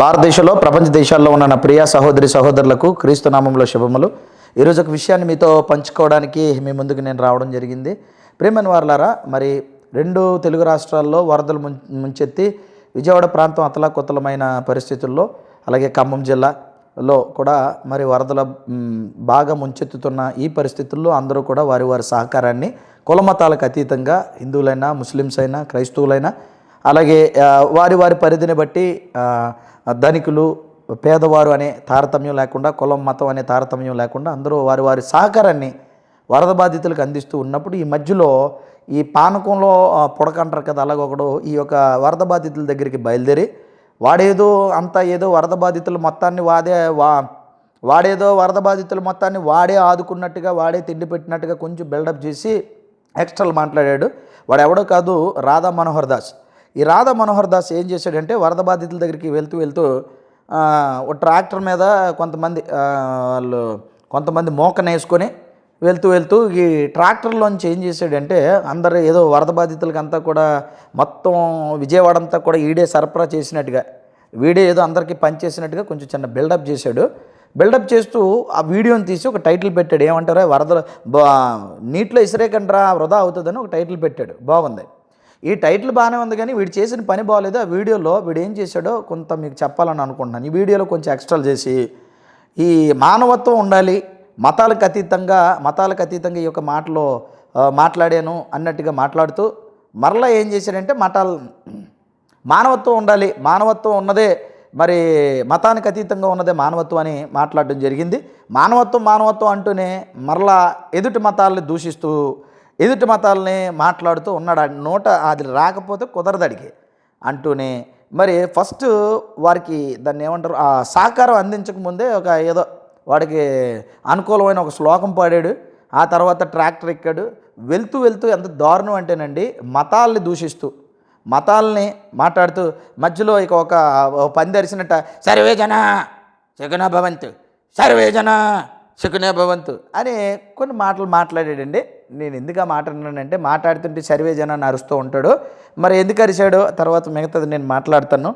భారతదేశంలో ప్రపంచ దేశాల్లో ఉన్న నా ప్రియ సహోదరి సహోదరులకు క్రీస్తు నామంలో శుభములు. ఈరోజు ఒక విషయాన్ని మీతో పంచుకోవడానికి మీ ముందుకు నేను రావడం జరిగింది. ప్రేమన్ వార్లారా మరి రెండు తెలుగు రాష్ట్రాల్లో వరదలు ముం ముంచెత్తి విజయవాడ ప్రాంతం అతలాకుతలమైన పరిస్థితుల్లో అలాగే ఖమ్మం జిల్లాలో కూడా మరి వరదల బాగా ముంచెత్తుతున్న ఈ పరిస్థితుల్లో అందరూ కూడా వారి వారి సహకారాన్ని కులమతాలకు అతీతంగా హిందువులైనా ముస్లిమ్స్ అయినా క్రైస్తవులైనా అలాగే వారి వారి పరిధిని బట్టి ధనికులు పేదవారు అనే తారతమ్యం లేకుండా కులం మతం అనే తారతమ్యం లేకుండా అందరూ వారి వారి సహకారాన్ని వరద బాధితులకు అందిస్తూ ఉన్నప్పుడు ఈ మధ్యలో ఈ పానకంలో పొడకంటారు కదా అలాగ ఒకడు ఈ యొక్క వరద బాధితుల దగ్గరికి బయలుదేరి వాడేదో అంతా ఏదో వరద బాధితులు మొత్తాన్ని వాదే వా వాడేదో వరద బాధితులు మొత్తాన్ని వాడే ఆదుకున్నట్టుగా వాడే తిండి పెట్టినట్టుగా కొంచెం బిల్డప్ చేసి ఎక్స్ట్రాలు మాట్లాడాడు. వాడు ఎవడో కాదు రాధా మనోహర్ దాస్. ఈ రాధా మనోహర్ దాస్ ఏం చేశాడంటే వరద బాధితుల దగ్గరికి వెళ్తూ వెళ్తూ ఒక ట్రాక్టర్ మీద కొంతమంది వాళ్ళు కొంతమంది మోకన వేసుకొని వెళ్తూ వెళ్తూ ఈ ట్రాక్టర్లోంచి ఏం చేశాడంటే అందరు ఏదో వరద బాధితులకి అంతా కూడా మొత్తం విజయవాడ అంతా కూడా ఈడే సరఫరా చేసినట్టుగా వీడియో ఏదో అందరికీ పనిచేసినట్టుగా కొంచెం చిన్న బిల్డప్ చేశాడు. బిల్డప్ చేస్తూ ఆ వీడియోని తీసి ఒక టైటిల్ పెట్టాడు. ఏమంటారో? వరద బా నీటిలో ఇసిరేకండ్రా వృధా అవుతుందని ఒక టైటిల్ పెట్టాడు. బాగుంది. ఈ టైటిల్ బాగానే ఉంది కానీ వీడు చేసిన పని బాగాలేదు. ఆ వీడియోలో వీడు ఏం చేశాడో కొంత మీకు చెప్పాలని అనుకుంటున్నాను. ఈ వీడియోలో కొంచెం ఎక్స్ట్రాలు చేసి ఈ మానవత్వం ఉండాలి మతాలకు అతీతంగా మతాలకు అతీతంగా ఈ యొక్క మాటలో మాట్లాడాను అన్నట్టుగా మాట్లాడుతూ మరలా ఏం చేశాడంటే మతాలు మానవత్వం ఉండాలి మానవత్వం ఉన్నదే మరి మతానికి అతీతంగా ఉన్నదే మానవత్వం అని మాట్లాడడం జరిగింది. మానవత్వం మానవత్వం అంటూనే మరలా ఎదుటి మతాలని దూషిస్తూ ఎదుటి మతాలని మాట్లాడుతూ ఉన్నాడు. ఆ నోట అది రాకపోతే కుదరదు అడిగి అంటూనే మరి ఫస్ట్ వారికి దాన్ని ఏమంటారు? ఆ సహకారం అందించక ముందే ఒక ఏదో వాడికి అనుకూలమైన ఒక శ్లోకం పాడాడు. ఆ తర్వాత ట్రాక్టర్ ఎక్కాడు. వెళ్తూ వెళ్తూ ఎంత దారుణం అంటేనండి మతాల్ని దూషిస్తూ మతాలని మాట్లాడుతూ మధ్యలో ఇక ఒక పందరిసినట్ట సర్వేజన అరిసినట్ట సర్వే భవంతు సర్వేజన భవంతు అని కొన్ని మాటలు మాట్లాడాడండి. నేను ఎందుకు ఆ మాట అన్నానంటే మాట్లాడుతుంటే సర్వే జన అని అరుస్తూ ఉంటాడు. మరి ఎందుకు అరిశాడో? తర్వాత మిగతాది నేను మాట్లాడతాను.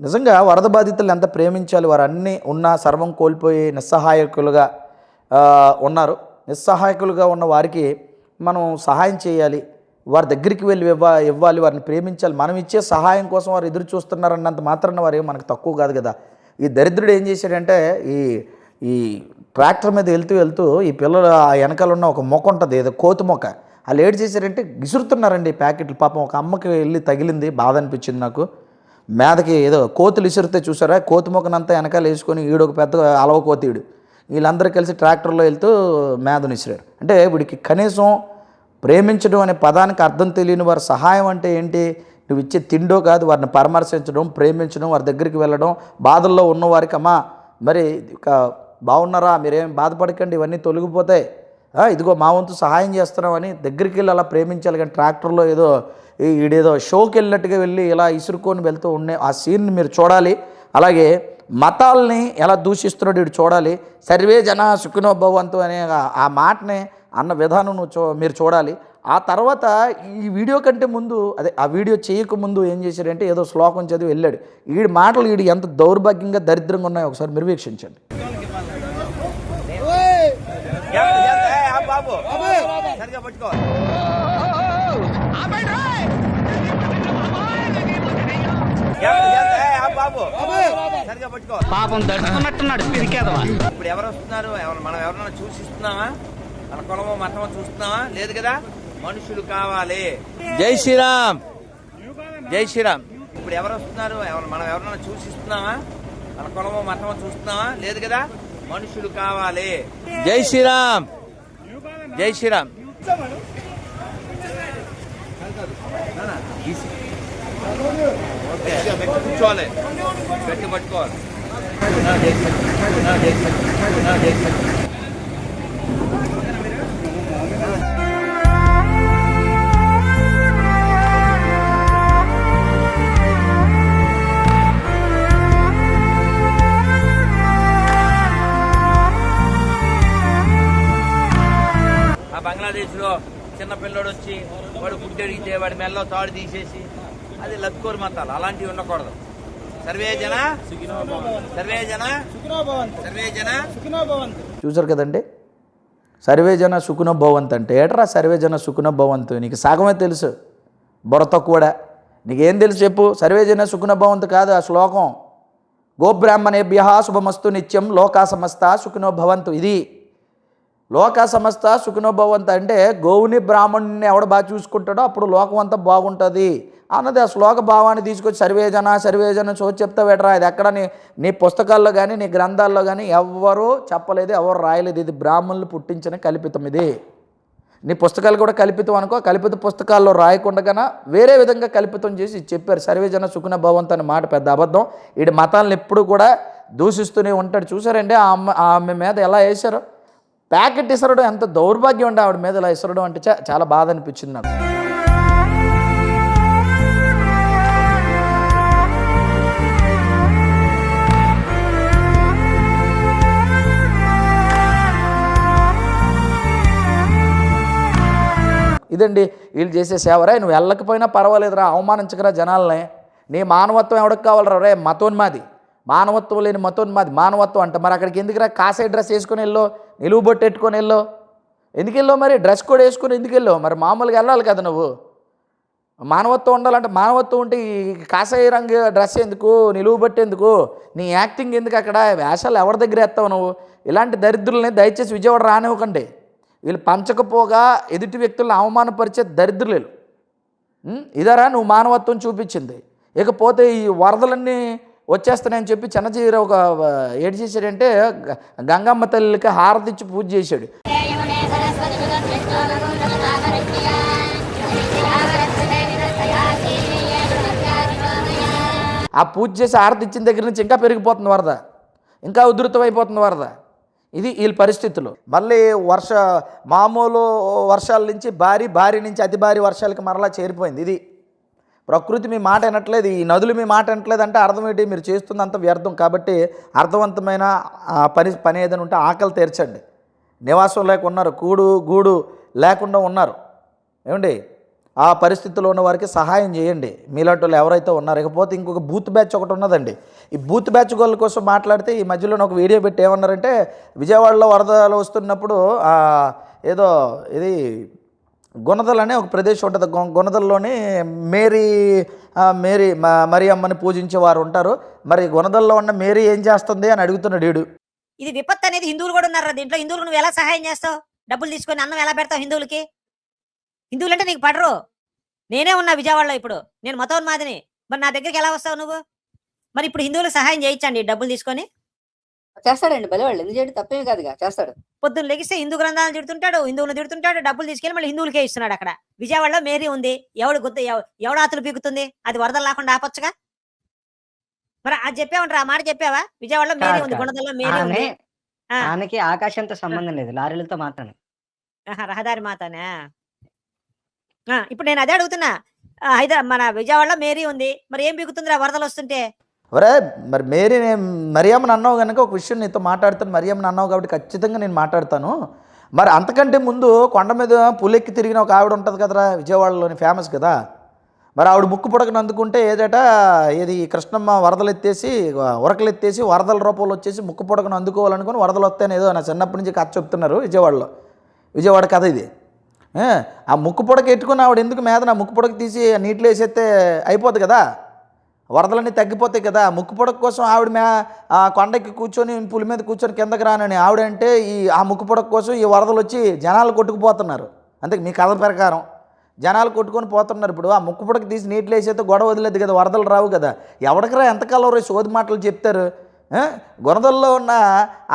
నిజంగా వరద బాధితులు ఎంత ప్రేమించాలి? వారు అన్నీ ఉన్న సర్వం కోల్పోయి నిస్సహాయకులుగా ఉన్నారు. నిస్సహాయకులుగా ఉన్న వారికి మనం సహాయం చేయాలి. వారి దగ్గరికి వెళ్ళి ఇవ్వ ఇవ్వాలి. వారిని ప్రేమించాలి. మనం ఇచ్చే సహాయం కోసం వారు ఎదురు చూస్తున్నారన్నంత మాత్రాన వారు మనకు తక్కువ కాదు కదా. ఈ దరిద్రుడు ఏం చేశాడంటే ఈ ఈ ట్రాక్టర్ మీద వెళ్తూ వెళ్తూ ఈ పిల్లలు ఆ వెనకాల ఉన్న ఒక మొక్క ఉంటుంది ఏదో కోతి మొక్క. వాళ్ళు ఏడు చేశారంటే విసురుతున్నారండి ప్యాకెట్లు. పాపం ఒక అమ్మకి వెళ్ళి తగిలింది బాధ అనిపించింది నాకు. మేదకి ఏదో కోతులు విసిరితే చూసారా? కోతి మొక్కనంతా వెనకాల వేసుకొని ఈడొక పెద్ద అలవ కోతీడు వీళ్ళందరూ కలిసి ట్రాక్టర్లో వెళ్తూ మేదను విసిరారు. అంటే వీడికి కనీసం ప్రేమించడం అనే పదానికి అర్థం తెలియని వారి సహాయం అంటే ఏంటి? నువ్వు ఇచ్చే తిండో కాదు వారిని పరామర్శించడం ప్రేమించడం వారి దగ్గరికి వెళ్ళడం బాధల్లో ఉన్నవారికి అమ్మా మరి ఒక బాగున్నారా? మీరేం బాధపడకండి ఇవన్నీ తొలగిపోతాయి ఇదిగో మా వంతు సహాయం చేస్తున్నామని దగ్గరికి వెళ్ళి అలా ప్రేమించాలి కానీ ట్రాక్టర్లో ఏదో ఈడేదో షోకి వెళ్ళినట్టుగా వెళ్ళి ఇలా ఇసురుకొని వెళ్తూ ఉండే ఆ సీన్ని మీరు చూడాలి. అలాగే మతాల్ని ఎలా దూషిస్తున్నాడు వీడు చూడాలి. సర్వే జన సుఖినో భవంతు అనే ఆ- మాటని అన్న విధానం నువ్వు చూ మీరు చూడాలి. ఆ తర్వాత ఈ వీడియో కంటే ముందు అదే ఆ వీడియో చేయక ముందు ఏం చేశాడంటే ఏదో శ్లోకం చదివి వెళ్ళాడు. వీడి మాటలు వీడి ఎంత దౌర్భాగ్యంగా దరిద్రంగా ఉన్నాయో ఒకసారి మీరు వీక్షించండి. పట్టుకో బాబు. సరిగా పట్టుకో పాపం దడుచుకున్నట్టున్నాడు పిరికేదవా? ఇప్పుడు ఎవరు వస్తున్నారు? ఎవరు మనం ఎవరైనా చూసిస్తున్నావా మన కులమో మతమో చూస్తున్నావా లేదు కదా? మనుషులు కావాలి. జై శ్రీరామ్. జై శ్రీరామ్. ఇప్పుడు ఎవరు వస్తున్నారు? ఎవరు మనం ఎవరైనా చూసిస్తున్నావా మన కులమో మతమో చూస్తున్నావా లేదు కదా? మనుషులు కావాలి. జై శ్రీరామ్. జై శ్రీరామ్. నానా, ఈసీ. ఓకే పెట్టి కూర్చోవాలి పెట్టి పట్టుకోవాలి నా జై శ్రీరామ్. నా జై శ్రీరామ్. నా జై వాడి మెల్లో తాడు తీసేసి అది లక్కోరు మతాలు. అలాంటివి ఉండకూడదు. సర్వే జన? సర్వే జన? సర్వే జన? చూసారు కదండి? సర్వేజన సుఖున భవంత్ అంటే ఏట్రా సర్వేజన సుఖున భవంత్? నీకు సగమే తెలుసు. బుర్రతో కూడా నీకేం తెలుసు చెప్పు? సర్వేజన సుఖున భవంత్ కాదు ఆ శ్లోకం. గోబ్రాహ్మణేభ్య శుభమస్తు నిత్యం లోకా సమస్త సుఖినో భవంతు. ఇది లోక సమస్త సుఖినో అంటే గోవుని బ్రాహ్మణుని ఎవడు బాగా చూసుకుంటాడో అప్పుడు లోకం అంతా బాగుంటుంది. అన్నది ఆ శ్లోక భావాన్ని తీసుకొచ్చి సర్వేజన సర్వేజన చోటు చెప్తా పెట్టరా ఇది ఎక్కడ నీ నీ పుస్తకాల్లో కానీ నీ గ్రంథాల్లో కానీ ఎవ్వరూ చెప్పలేదు ఎవరు రాయలేదు. ఇది బ్రాహ్మణులు పుట్టించిన కల్పితం ఇది. నీ పుస్తకాలు కూడా కల్పితం అనుకో కల్పిత పుస్తకాల్లో రాయకుండా వేరే విధంగా కల్పితం చేసి చెప్పారు. సర్వేజన సుఖన భవంత్ అనే మాట పెద్ద అబద్ధం. వీడి మతాలను ఎప్పుడు కూడా దూషిస్తూనే ఉంటాడు. చూసారండి ఆ అమ్మ ఆ ఆమె మీద ఎలా వేశారు? ప్యాకెట్ ఇసరడం ఎంత దౌర్భాగ్యం ఉండే ఆవిడ మీద ఇలా ఇసరడం అంటే చాలా బాధ అనిపించింది నాకు. ఇదండి వీళ్ళు చేసే సేవరా నువ్వు వెళ్ళకపోయినా పర్వాలేదురా అవమానించకరా జనాల్ని. నీ మానవత్వం ఎవరికి కావాలరా? రే మతోన్మాది. మానవత్వం లేని మతోన్మాది మానవత్వం అంట. మరి అక్కడికి ఎందుకురా కాసే డ్రెస్ వేసుకొని వెళ్ళో? నిలువు బొట్టు పెట్టుకొని వెళ్ళో? ఎందుకు వెళ్ళావు మరి? డ్రెస్ కూడా వేసుకొని ఎందుకు వెళ్ళావు మరి మామూలుగా వెళ్ళాలి కదా నువ్వు. మానవత్వం ఉండాలంటే మానవత్వం ఉంటే ఈ కాషాయ రంగు డ్రెస్ ఎందుకు? నిలువు బట్టి ఎందుకు? నీ యాక్టింగ్ ఎందుకు అక్కడ? వేషాలు ఎవరి దగ్గర వేస్తావు నువ్వు? ఇలాంటి దరిద్రుల్ని దయచేసి విజయవాడ రానివ్వకండి. వీళ్ళు పంచకపోగా ఎదుటి వ్యక్తులను అవమానపరిచే దరిద్రులు ఇదరా నువ్వు మానవత్వం చూపించింది. ఇకపోతే ఈ వరదలన్నీ వచ్చేస్తున్నాయని చెప్పి చిన్నజీర ఒక ఏడు చేశాడంటే గ- గంగమ్మ తల్లికి హారతిచ్చి పూజ చేశాడు. ఆ పూజ చేసి హారతి ఇచ్చిన దగ్గర నుంచి ఇంకా పెరిగిపోతుంది వరద. ఇంకా ఉధృతం అయిపోతుంది వరద. ఇది వీళ్ళ పరిస్థితులు. మళ్ళీ వర్ష మామూలు వర్షాల నుంచి భారీ భారీ నుంచి అతి భారీ వర్షాలకి మరలా చేరిపోయింది ఇది. ప్రకృతి మీ మాట వినట్లేదు ఈ నదులు మీ మాట వినట్లేదు అంటే అర్థం ఏంటి? మీరు చేస్తుందంత వ్యర్థం. కాబట్టి అర్థవంతమైన ఆ, పని పని ఏదైనా ఉంటే ఆకలి తీర్చండి. నివాసం లేక ఉన్నారు కూడు గూడు లేకుండా ఉన్నారు. ఏమండి? ఆ పరిస్థితిలో ఉన్న వారికి సహాయం చేయండి. మీలాంటి వాళ్ళు ఎవరైతే ఉన్నారో ఇకపోతే ఇంకొక బూత్ బ్యాచ్ ఒకటి ఉన్నదండి. ఈ బూత్ బ్యాచ్ గోళ్ళ కోసం మాట్లాడితే ఈ మధ్యలో ఒక వీడియో పెట్టి ఏమన్నారంటే విజయవాడలో వరదలు వస్తున్నప్పుడు ఏదో ఇది గుణదల్ అనే ఒక ప్రదేశం ఉంటుంది. గుణదల్లోనే మేరీ మేరీ మరి అమ్మని పూజించే వారు ఉంటారు. మరి గుణదల్లో ఉన్న మేరీ ఏం చేస్తుంది అని అడుగుతున్నాడు వీడు ఇది విపత్తు అనేది హిందువులు కూడా ఉన్నారు దీంట్లో. హిందువులకు నువ్వు ఎలా సహాయం చేస్తావు? డబ్బులు తీసుకొని అన్నం ఎలా పెడతావు హిందువులకి? హిందువులు అంటే నీకు పడరు. నేనే ఉన్నా విజయవాడలో ఇప్పుడు. నేను మతోన్మాదిని. మరి నా దగ్గరికి ఎలా వస్తావు నువ్వు? మరి ఇప్పుడు హిందువులకు సహాయం చేయించండి డబ్బులు తీసుకొని. చేస్తాడండి బలివాళ్ళు ఎందుకు చేయడం తప్పేమి కాదుగా చేస్తాడు. పొద్దున్న లెగిస్తే హిందూ గ్రంథాలను తిడుతుంటాడు హిందువులు తిడుతుంటాడు డబ్బులు తీసుకెళ్ళి మళ్ళీ హిందువులకే ఇస్తున్నాడు అక్కడ. విజయవాడలో మేరీ ఉంది ఎవడు గుర్తు ఎవ- ఎవడు ఆతులు పీకుతుంది అది వరదలు లేకుండా ఆపొచ్చుగా? మరి అది చెప్పావంటారా ఆ మాట చెప్పావా? విజయవాడలో మేరీ ఉంది. గుణదల్లో మేరీ ఉంది. ఆ. ఆమెకి ఆకాశంతో సంబంధం లేదు లారీలతో మాత్రమే. రహదారి మాతనే. ఆ, ఇప్పుడు నేను అదే అడుగుతున్నా. హైదరాబాద్ మన విజయవాడలో మేరీ ఉంది మరి ఏం బిగుతుందిరా వరదలు వస్తుంటే? ఒరే మరి మేరీ మరియమ్మని అన్నావు కనుక ఒక విషయం నీతో మాట్లాడుతాను. మరియమ్మని అన్నావు కాబట్టి ఖచ్చితంగా నేను మాట్లాడతాను. మరి అంతకంటే ముందు కొండ మీద పులెక్కి తిరిగిన ఒక ఆవిడ ఉంటుంది కదరా విజయవాడలోని ఫేమస్ కదా. మరి ఆవిడ ముక్కు పుడకను అందుకుంటే ఏదట ఏది కృష్ణమ్మ వరదలు ఎత్తేసి ఉరకలు ఎత్తేసి వరదల రూపంలో వచ్చేసి ముక్కు పుడకను అందుకోవాలనుకుని వరదలు వస్తాయని ఏదో నా చిన్నప్పటి నుంచి కథ చెప్తున్నారు విజయవాడలో. విజయవాడ కథ ఇది. ఆ ముక్కు పుడక ఎట్టుకుని ఆవిడ ఎందుకు మీద నా ముక్కు పుడక తీసి ఆ నీటిలో వేసేస్తే అయిపోద్ది కదా? వరదలన్నీ తగ్గిపోతాయి కదా ముక్కు పొడక కోసం ఆవిడ మే ఆ కొండకి కూర్చొని పులి మీద కూర్చొని కిందకి రానని ఆవిడంటే ఈ ఆ ముక్కు పొడక కోసం ఈ వరదలు వచ్చి జనాలు కొట్టుకుపోతున్నారు. అంతే మీ కథ ప్రకారం. జనాలు కొట్టుకొని పోతున్నారు ఇప్పుడు. ఆ ముక్కు పొడక తీసి నీటిలో వేసేస్తే గొడవ వదిలేదు కదా వరదలు రావు కదా. ఎవడికరా ఎంతకాలం రే సోది మాటలు చెప్తారు? గుణదల్లో ఉన్న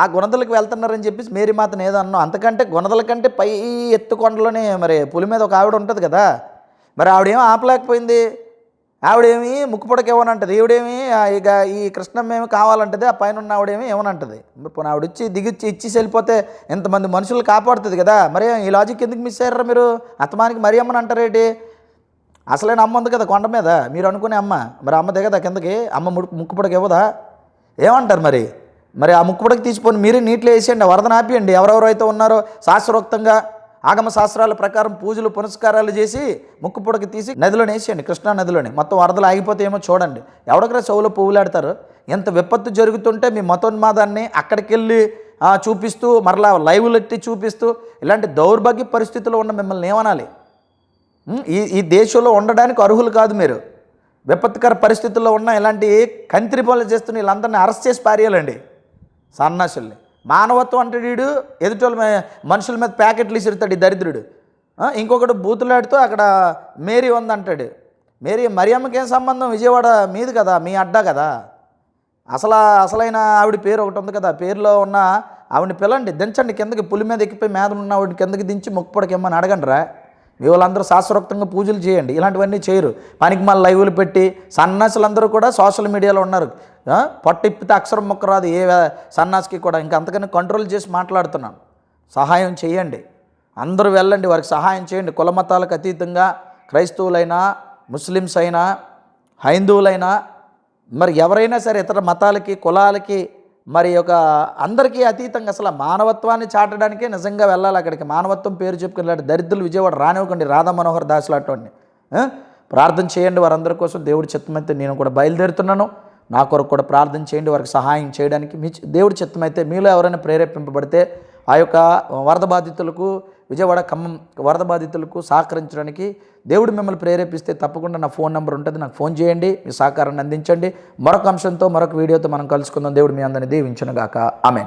ఆ గుణదలకు వెళ్తున్నారని చెప్పేసి మేరీ మాతను ఏదో అన్నాం. అంతకంటే గుణదల కంటే పై ఎత్తు కొండలోనే మరి పులి మీద ఒక ఆవిడ ఉంటుంది కదా. మరి ఆవిడేం ఆపలేకపోయింది? ఆవిడేమి ముక్కుపొడక ఏమనంటది? ఈవిడేమి ఇక ఈ కృష్ణమ్మేమి కావాలంటది ఆ పైన ఉన్న ఆవిడేమి ఏమనంటది? పోనీ ఆవిడ ఇచ్చి దిగిచ్చి ఇచ్చి వెళ్ళిపోతే ఎంతమంది మనుషులు కాపాడుతుంది కదా? మరి ఈ లాజిక్ ఎందుకు మిస్ అయ్యారా మీరు? అత్తమానికి మరి అమ్మని అంటారేంటి అసలైన అమ్మ ఉంది కదా కొండ మీద మీరు అనుకునే అమ్మ. మరి అమ్మ దిగదా కిందకి? అమ్మ ముక్కు ముక్కుపొడక ఇవ్వదా? ఏమంటారు మరి? మరి ఆ ముక్కుపడకి తీసిపోయి మీరే నీటిలో వేసేయండి వరద ఆపియండి. ఎవరెవరైతే ఉన్నారో శాస్త్రోక్తంగా ఆగమ శాస్త్రాల ప్రకారం పూజలు పునస్కారాలు చేసి ముక్కు పుడక తీసి నదిలోనే వేసేయండి కృష్ణా నదిలోనే. మొత్తం వరదలు ఆగిపోతాయేమో చూడండి. ఎవడొకరా చెవులో పువ్వులాడతారు ఎంత విపత్తు జరుగుతుంటే మీ మతోన్మాదాన్ని అక్కడికి వెళ్ళి చూపిస్తూ మరలా లైవ్లు ఎట్టి చూపిస్తూ ఇలాంటి దౌర్భాగ్య పరిస్థితుల్లో ఉన్న మిమ్మల్ని ఏమనాలి? ఈ ఈ దేశంలో ఉండడానికి అర్హులు కాదు మీరు. విపత్కర పరిస్థితుల్లో ఉన్న ఇలాంటి కంత్రి పనులు చేస్తున్న వీళ్ళందరినీ అరెస్ట్ చేసి పారేయాలండి. సన్నాసుల్ని. మానవత్వం అంటే వీడు ఎదుటోళ్ళ మనుషుల మీద ప్యాకెట్లు ఇసిరుతాడు ఈ దరిద్రుడు. ఇంకొకడు బూతులాడుతూ అక్కడ మేరీ ఉందంటాడు. మేరీ మరియమ్మకి ఏం సంబంధం? విజయవాడ మీది కదా మీ అడ్డా కదా. అసలు అసలైన ఆవిడ పేరు ఒకటి ఉంది కదా పేరులో ఉన్న ఆవిడని పిల్లండి దించండి కిందకి పులి మీద ఎక్కిపోయి మీద ఉన్న ఆవిడని కిందకి దించి మొక్కుపడికి ఇమ్మని అడగండి రా మీ వాళ్ళందరూ శాస్త్రోక్తంగా పూజలు చేయండి. ఇలాంటివన్నీ చేయరు. పనికి మళ్ళీ లైవ్లు పెట్టి సన్నాసులందరూ కూడా సోషల్ మీడియాలో ఉన్నారు. ఆ? పొట్టిప్పితే అక్షరం మొక్క రాదు. ఏ వే- సన్నాసికి కూడా ఇంకా అంతకని కంట్రోల్ చేసి మాట్లాడుతున్నాను. సహాయం చేయండి. అందరూ వెళ్ళండి. వారికి సహాయం చేయండి. కుల మతాలకు అతీతంగా క్రైస్తవులైనా ముస్లిమ్స్ అయినా హైందువులైనా మరి ఎవరైనా సరే ఇతర మతాలకి కులాలకి మరి ఒక అందరికీ అతీతంగా అసలు మానవత్వాన్ని చాటడానికే నిజంగా వెళ్ళాలి అక్కడికి. మానవత్వం పేరు చెప్పుకుని దరిద్రులు విజయవాడ రానివ్వకండి. రాధా మనోహర్ దాసులు అటువంటి ప్రార్థన చేయండి వారందరి కోసం దేవుడి చిత్తమైతే నేను కూడా బయలుదేరుతున్నాను. నా కొరకు కూడా ప్రార్థన చేయండి. వారికి సహాయం చేయడానికి మీ దేవుడి చిత్తమైతే మీలో ఎవరైనా ప్రేరేపింపబడితే ఆ యొక్క వరద బాధితులకు విజయవాడ ఖమ్మం వరద బాధితులకు సహకరించడానికి దేవుడు మిమ్మల్ని ప్రేరేపిస్తే తప్పకుండా నా ఫోన్ నెంబర్ ఉంటుంది. నాకు ఫోన్ చేయండి. మీ సహకారాన్ని అందించండి. మరొక అంశంతో మరొక వీడియోతో మనం కలుసుకుందాం. దేవుడు మీ అందరిని దీవించనుగాక. ఆమెన్.